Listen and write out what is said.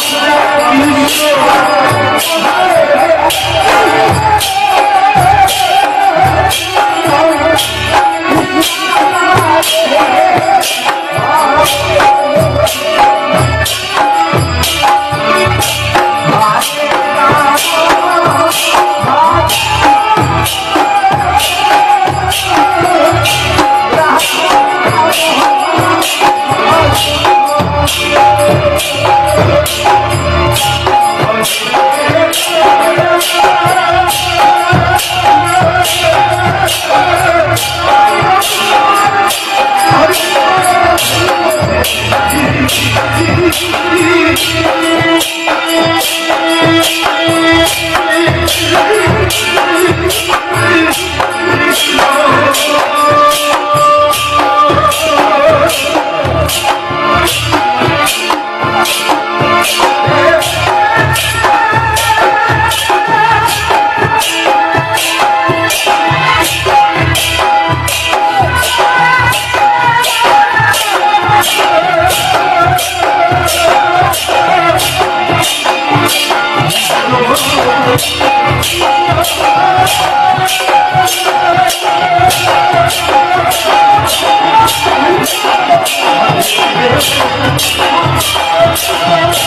Yeah, I'm gonna be sure. Thank you.